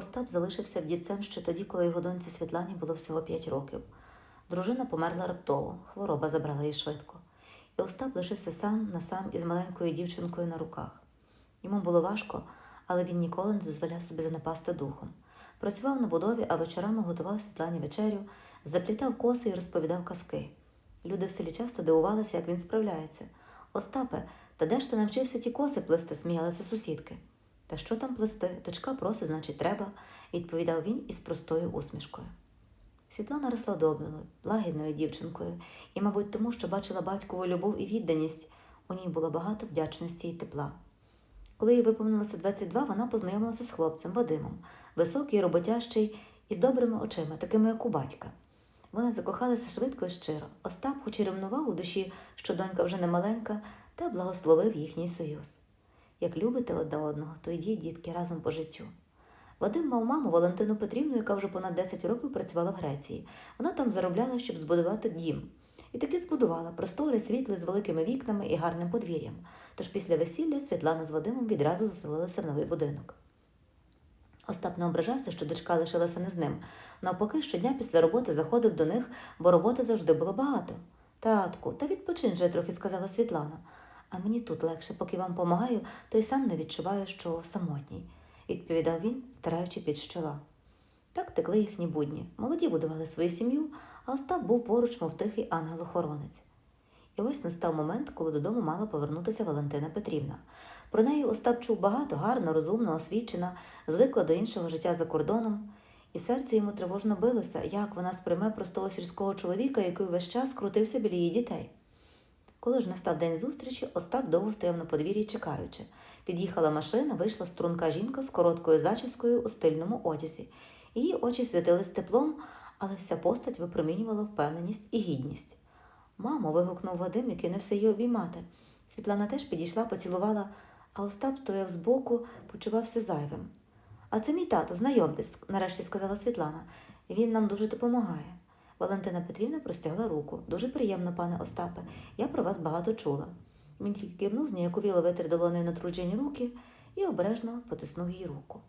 Остап залишився вдівцем ще тоді, коли його доньці Світлані було всього 5 років. Дружина померла раптово, хвороба забрала її швидко. І Остап лишився сам на сам із маленькою дівчинкою на руках. Йому було важко, але він ніколи не дозволяв собі занепасти духом. Працював на будові, а вечорами готував Світлані вечерю, заплітав коси і розповідав казки. Люди в селі часто дивувалися, як він справляється. Остапе, та де ж ти навчився ті коси плести, сміялися сусідки. Та що там плести? Дочка просить, значить, треба, відповідав він із простою усмішкою. Світлана росла доброю, лагідною дівчинкою, і, мабуть, тому, що бачила батькову любов і відданість, у ній було багато вдячності і тепла. Коли їй виповнилося 22, вона познайомилася з хлопцем Вадимом, високий, роботящий і з добрими очима, такими як у батька. Вони закохалися швидко і щиро. Остап, хоч і ревнував у душі, що донька вже не маленька, та благословив їхній союз. Як любите одне одного, то йдіть, дітки, разом по життю. Вадим мав маму Валентину Петрівну, яка вже понад 10 років працювала в Греції. Вона там заробляла, щоб збудувати дім. І таки збудувала простори, світлий з великими вікнами і гарним подвір'ям. Тож після весілля Світлана з Вадимом відразу заселилися в новий будинок. Остап не ображався, що дочка лишилася не з ним. Навпаки, щодня після роботи заходив до них, бо роботи завжди було багато. Татку, та відпочин же трохи, сказала Світлана. А мені тут легше, поки вам помагаю, то й сам не відчуваю, що самотній, відповідав він, стараючи під щола. Так текли їхні будні. Молоді будували свою сім'ю, а Остап був поруч, мов тихий ангел-охоронець. І ось настав момент, коли додому мала повернутися Валентина Петрівна. Про неї Остап чув багато, гарно, розумно, освічена, звикла до іншого життя за кордоном, і серце йому тривожно билося, як вона сприйме простого сільського чоловіка, який весь час крутився біля її дітей. Коли ж настав день зустрічі, Остап довго стояв на подвір'ї, чекаючи. Під'їхала машина, вийшла струнка жінка з короткою зачіскою у стильному одязі. Її очі світились теплом, але вся постать випромінювала впевненість і гідність. Мамо, вигукнув Вадим, який не все її обіймати. Світлана теж підійшла, поцілувала, а Остап стояв збоку, почувався зайвим. А це мій тато, знайомтесь, нарешті сказала Світлана. Він нам дуже допомагає. Валентина Петрівна простягла руку. Дуже приємно, пане Остапе. Я про вас багато чула. Він тільки кивнув, зніяковіло витер долоною натруджені руки і обережно потиснув їй руку.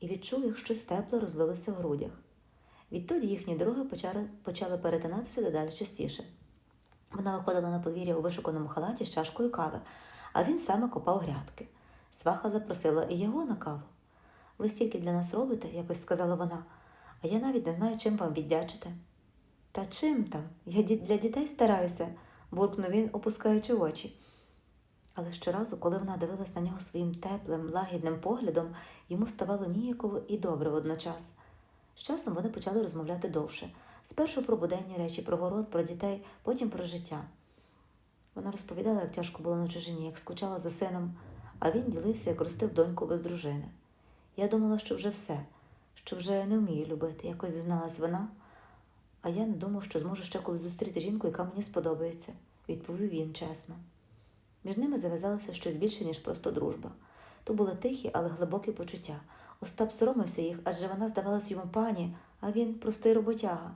І відчув, як щось тепле розлилося в грудях. Відтоді їхні дороги почали, перетинатися дедалі частіше. Вона виходила на подвір'я у вишуканому халаті з чашкою кави, а він саме копав грядки. Сваха запросила і його на каву. Ви стільки для нас робите, якось сказала вона, а я навіть не знаю, чим вам віддячити. Та чим там? Я для дітей стараюся, буркнув він, опускаючи очі. Але щоразу, коли вона дивилась на нього своїм теплим, лагідним поглядом, йому ставало ніяково і добре водночас. З часом вони почали розмовляти довше. Спершу про буденні речі, про город, про дітей, потім про життя. Вона розповідала, як тяжко було на чужині, як скучала за сином, а він ділився, як ростив доньку без дружини. Я думала, що вже все, що вже не вмію любити, якось зізналась вона. А я не думав, що зможу ще колись зустріти жінку, яка мені сподобається, відповів він чесно. Між ними зав'язалося щось більше, ніж просто дружба. То були тихі, але глибокі почуття. Остап соромився їх, адже вона здавалась йому пані, а він простий роботяга.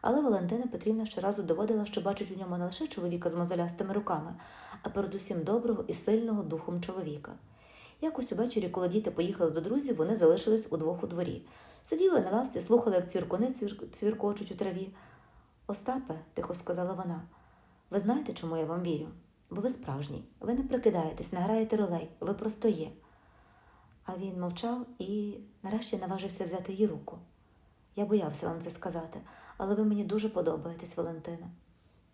Але Валентина Петрівна щоразу доводила, що бачить у ньому не лише чоловіка з мозолястими руками, а передусім доброго і сильного духом чоловіка. Якось увечері, коли діти поїхали до друзів, вони залишились удвох у дворі. Сиділи на лавці, слухали, як цвіркуни цвіркочуть у траві. Остапе, тихо сказала вона, ви знаєте, чому я вам вірю? Бо ви справжній, ви не прикидаєтесь, не граєте ролей, ви просто є. А він мовчав і нарешті наважився взяти її руку. Я боявся вам це сказати, але ви мені дуже подобаєтесь, Валентина.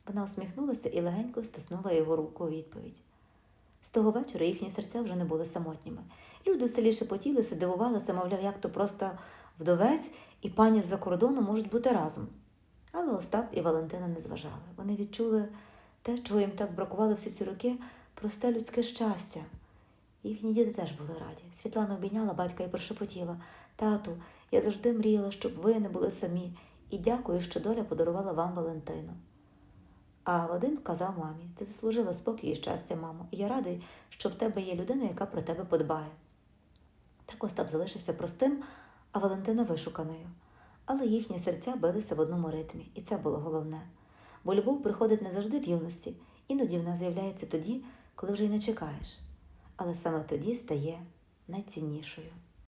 Вона усміхнулася і легенько стиснула його руку у відповідь. З того вечора їхні серця вже не були самотніми. Люди в селі шепотілися, дивувалися, мовляв, як то просто вдовець і пані з-за кордону можуть бути разом. Але Остап і Валентина не зважали. Вони відчули те, чого їм так бракувало всі ці роки, просте людське щастя. Їхні діти теж були раді. Світлана обійняла батька і прошепотіла Тату, я завжди мріяла, щоб ви не були самі, і дякую, що доля подарувала вам Валентину. А Вадим казав мамі, ти заслужила спокій і щастя, мамо, і я радий, що в тебе є людина, яка про тебе подбає. Так Остап залишився простим, а Валентина вишуканою. Але їхні серця билися в одному ритмі, і це було головне. Бо любов приходить не завжди в юності, іноді вона з'являється тоді, коли вже й не чекаєш. Але саме тоді стає найціннішою.